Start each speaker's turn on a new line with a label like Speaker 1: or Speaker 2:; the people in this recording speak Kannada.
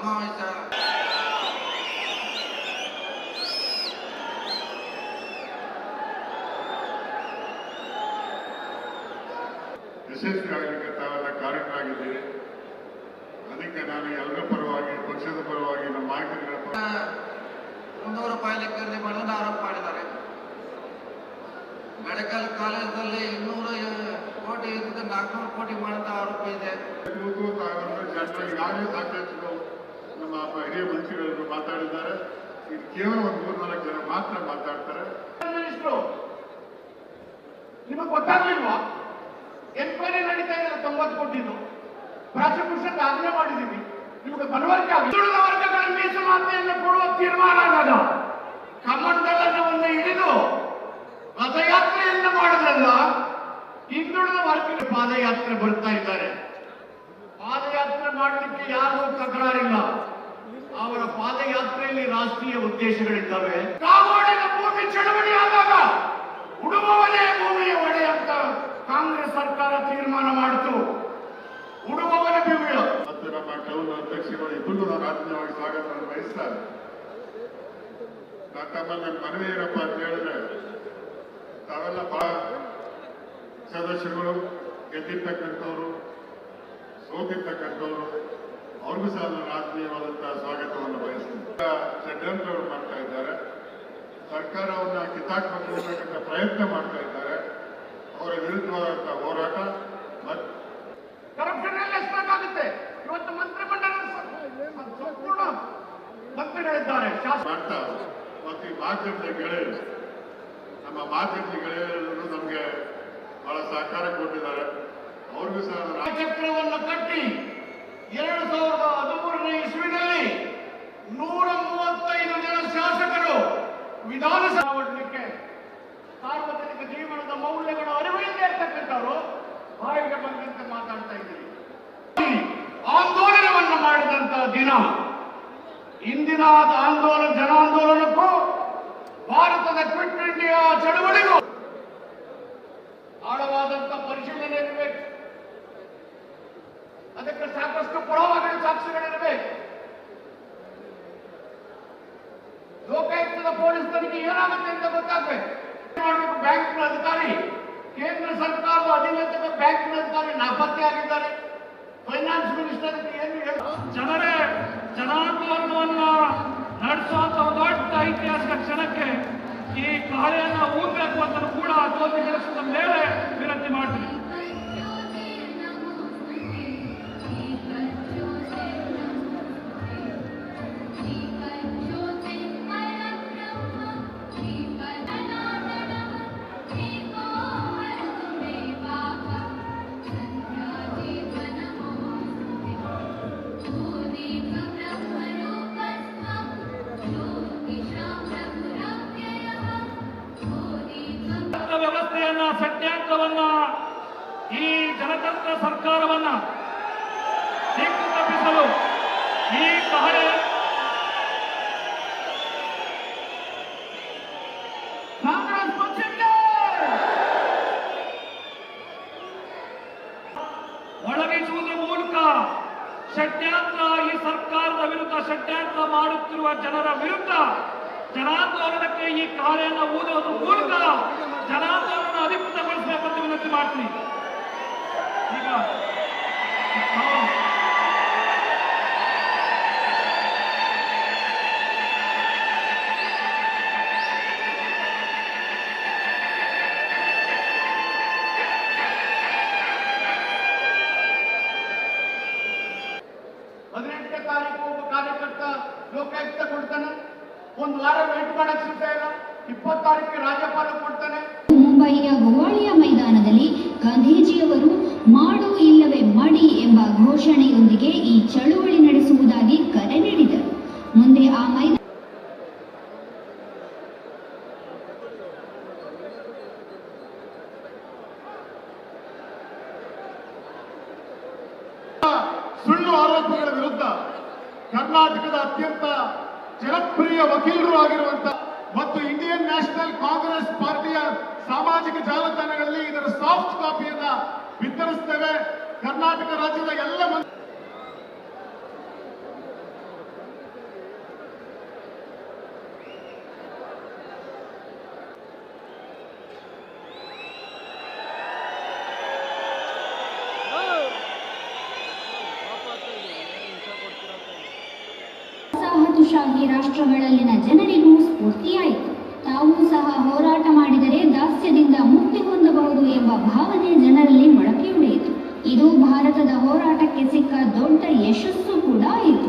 Speaker 1: ಸಮಾವೇಶ
Speaker 2: ಯಶಸ್ವಿ ಆಗಲಿಕ್ಕೆ ತಾವೆಲ್ಲ ಕಾರಣರಾಗಿದ್ದೀರಿ ಅದಕ್ಕೆ ನಾನು ಎಲ್ಲರ ಪರವಾಗಿ ಪಕ್ಷದ ಪರವಾಗಿ ನಮ್ಮ ನಾಯಕರುಗಳ ಪರ
Speaker 1: ಮುನ್ನೂರು ರೂಪಾಯಿ ಖರೀದಿ ಮಾಡೋದನ್ನ ಆರೋಪ ಮಾಡಿದ್ದಾರೆ. ಮೆಡಿಕಲ್ ಕಾಲೇಜಲ್ಲಿ ಇನ್ನೂರು ಕೋಟಿ ಇದ್ದ ನಾಲ್ಕುನೂರು ಕೋಟಿ ಮಾಡಿದ ಆರೋಪ ಇದೆ.
Speaker 2: ಜನರಿಗೆ ಈಗಾಗಲೇ ಸಾಕಷ್ಟು ನಮ್ಮ ಹಿರಿಯ ಮಂತ್ರಿಗಳು ಮಾತಾಡಿದ್ದಾರೆ. ಇದು ಕೇವಲ ಒಂದು ಮೂರ್ನಾಲ್ಕು ಜನ ಮಾತ್ರ ಮಾತಾಡ್ತಾರೆ.
Speaker 3: ನಿಮಗೆ ಗೊತ್ತಾಗ್ಲಿಲ್ವಾ? ಎನ್ಕ್ವೈರಿ ನಡೀತಾ ಇದೆ ತೊಂಬತ್ತು ಕೋಟಿದು ಪ್ರಾಸಿಕ್ಯೂಷನ್ ಆಜ್ಞೆ ಮಾಡಿದ್ದೀವಿ. ನಿಮಗೆ ಆಗಿದೆ ಹಿಂದುಳಿದ ವರ್ಗಗಳ ಮೀಸಲಾತಿಯನ್ನು ಕೊಡುವ ತೀರ್ಮಾನ ಆದಾಗ ಕಮಂಡಲವನ್ನು ರಾಷ್ಟ್ರೀಯ ಉದ್ದೇಶಗಳಿದ್ದಾವೆ. ಕಾಗೋಡಿನ ಭೂಮಿ ಚಳವಳಿ ಆದಾಗ ಉಡುಪವನೇ ಭೂಮಿಯ ಒಡೆ ಅಂತ ಕಾಂಗ್ರೆಸ್ ಸರ್ಕಾರ ತೀರ್ಮಾನ ಮಾಡಿತು. ಉಡುಬವನ ಭೂಮಿಯ
Speaker 2: ಮತ್ತು ನಮ್ಮ ಟೌನ್ ಅಧ್ಯಕ್ಷರು ಇಬ್ಬರು ನಾನು ಆತ್ಮೀಯವಾಗಿ ಸ್ವಾಗತವನ್ನು ಬಯಸ್ತಾರೆ ನಾನು ತಮ್ಮಲ್ಲಿ ಮನವಿ ಏನಪ್ಪ ಅಂತ ಹೇಳಿದ್ರೆ ತಾವೆಲ್ಲ ಬಹಳ ಸದಸ್ಯರುಗಳು ಗೆದ್ದಿರ್ತಕ್ಕಂಥವ್ರು ಸೋತಿರ್ತಕ್ಕಂಥವ್ರು ಅವ್ರಿಗೂ ಸಹ ನಾನು ಆತ್ಮೀಯವಾದಂತಹ ಸ್ವಾಗತವನ್ನು ಬಯಸ್ತೀನಿ ಷಡ್ಯಂತ್ರಗಳು ಮಾಡ್ತಾ ಇದ್ದಾರೆ. ಸರ್ಕಾರವನ್ನ ಕಿತ್ತಾಕ್ಬೇಕು ಅನ್ನತಕ್ಕಂಥ ಪ್ರಯತ್ನ ಮಾಡ್ತಾ ಇದ್ದಾರೆ. ಅವರ ವಿರುದ್ಧವಾದಂತಹ ಹೋರಾಟ ಮತ್ತೆ
Speaker 3: ಇವತ್ತು ಮಂತ್ರಿಮಂಡಲ ಸಂಪೂರ್ಣ ಮಂತ್ರಿಗಳಿದ್ದಾರೆ
Speaker 2: ಮಾಡ್ತಾ ಮತ್ತು ಈ ಮಾಧ್ಯಮದ ಗೆಳೆಯರು ನಮ್ಮ ಮಾಧ್ಯಮದ ಗೆಳೆಯರು ನಮಗೆ ಬಹಳ ಸಹಕಾರ ಕೊಟ್ಟಿದ್ದಾರೆ. ಅವ್ರಿಗೂ ಸಹ ನಾನು
Speaker 3: ಚಕ್ರವನ್ನು ಕಟ್ಟಿ ಎರಡು ಸಾವಿರದ ಹದಿಮೂರನೇ ಇಸ್ವಿನಲ್ಲಿ ನೂರ ಮೂವತ್ತೈದು ಜನ ಶಾಸಕರು ವಿಧಾನಸಭೆ ಓಡಲಿಕ್ಕೆ ಸಾರ್ವಜನಿಕ ಜೀವನದ ಮೌಲ್ಯಗಳು ಅರಿವಿಲ್ಲದೆ ಇರ್ತಕ್ಕಂಥವರು ಬಾಯಿಗೆ ಬಂದಂತೆ ಮಾತಾಡ್ತಾ ಇದ್ದೀರಿ ಆಂದೋಲನವನ್ನು ಮಾಡಿದಂತಹ ದಿನ, ಇಂದಿನ ಆಂದೋಲನ ಜನಾಂದೋಲನಕ್ಕೂ ಗೊತ್ತಾಗ್ಬೇಕು ಮಾಡಬೇಕು ಬ್ಯಾಂಕ್ನ ಅಧಿಕಾರಿ. ಕೇಂದ್ರ ಸರ್ಕಾರದ ಅಧೀನತೆಯ ಬ್ಯಾಂಕ್ನ ಅಧಿಕಾರಿ ನಾಪತ್ತೆ ಆಗಿದ್ದಾರೆ. ಫೈನಾನ್ಸ್ ಮಿನಿಸ್ಟರ್ ಏನು
Speaker 4: ಜನರೇ, ಜನಾಂದೋಲನವನ್ನ ನಡೆಸುವಂತ ದೊಡ್ಡ ಐತಿಹಾಸಿಕ ಕ್ಷಣಕ್ಕೆ ಈ ಕಾಳೆಯನ್ನ ಊರ್ಬೇಕು ಅಂತ ಕೂಡ ಜ್ಯೋತಿ ಕೆಲಸದ ಮೇಲೆ ವಿನಂತಿ ಮಾಡ್ತೀನಿ. ವ್ಯವಸ್ಥೆಯನ್ನ ಸತ್ಯಾಂಕವನ್ನ ಈ ಜನತಂತ್ರ ಸರ್ಕಾರವನ್ನ ದಿಕ್ಕು ತಪ್ಪಿಸಲು ಈ ಕಹಳೆ
Speaker 3: ಕಾಂಗ್ರೆಸ್
Speaker 4: ಮೂಲಕ ಈ ಸರ್ಕಾರದ ವಿರುದ್ಧ ಷಡ್ಯಂತ್ರ ಮಾಡುತ್ತಿರುವ ಜನರ ವಿರುದ್ಧ ಜನಾಂದೋಲನಕ್ಕೆ ಈ ಕಾಳೆಯನ್ನು ಊದುವುದರ ಮೂಲಕ ಜನಾಂದೋಲನ ಅಧಿಕೃತಗೊಳಿಸಬೇಕಂತ ವಿನಂತಿ ಮಾಡ್ತೀನಿ ಈಗ ನಾವು
Speaker 3: ಹದಿನೆಂಟನೇ ತಾರೀಕು ಒಬ್ಬ ಕಾರ್ಯಕರ್ತ ಲೋಕಾಯುಕ್ತ ಕೊಡ್ತಾನೆ ಒಂದು ವಾರ ವೇಟ್ ಮಾಡಕ್ ಸಿಗ್ತಾ ಇಲ್ಲ. ಇಪ್ಪತ್ತು ತಾರೀಕಿಗೆ ರಾಜ್ಯಪಾಲ ಕೊಡ್ತಾನೆ
Speaker 5: ಮುಂಬೈನ ಗೋವಾಳಿಯ ಮೈದಾನದಲ್ಲಿ ಗಾಂಧೀಜಿಯವರು ಮಾಡು ಇಲ್ಲವೇ ಮಡಿ ಎಂಬ ಘೋಷಣೆಯೊಂದಿಗೆ ಈ ಚಳುವಳಿ ನಡೆಸುವುದಾಗಿ ಕರೆ ನೀಡಿದರು. ಮುಂದೆ ಆ ಮೈದಾನ
Speaker 2: ಸುಳ್ಳು ಆರೋಪಗಳ ವಿರುದ್ಧ ಕರ್ನಾಟಕದ ಅತ್ಯಂತ ಜನಪ್ರಿಯ ವಕೀಲರು ಆಗಿರುವಂತ ಮತ್ತು ಇಂಡಿಯನ್ ನ್ಯಾಷನಲ್ ಕಾಂಗ್ರೆಸ್ ಪಾರ್ಟಿಯ ಸಾಮಾಜಿಕ ಜಾಲತಾಣಗಳಲ್ಲಿ ಇದರ ಸಾಫ್ಟ್ ಕಾಪಿಯನ್ನ ವಿತರಿಸ್ತೇವೆ ಕರ್ನಾಟಕ ರಾಜ್ಯದ ಎಲ್ಲ
Speaker 5: ವಸಾಹತುಶಾಹಿ ರಾಷ್ಟ್ರಗಳಲ್ಲಿನ ಜನರಿಗೂ ಸ್ಫೂರ್ತಿಯಾಯಿತು. ತಾವೂ ಸಹ ಹೋರಾಟ ಮಾಡಿದರೆ ದಾಸ್ಯದಿಂದ ಮುಕ್ತಿ ಹೊಂದಬಹುದು ಎಂಬ ಭಾವನೆ ಜನರಲ್ಲಿ ಮೊಳಕೆಯೊಡೆಯಿತು. ಇದು ಭಾರತದ ಹೋರಾಟಕ್ಕೆ ಸಿಕ್ಕ ದೊಡ್ಡ ಯಶಸ್ಸು ಕೂಡ ಆಯಿತು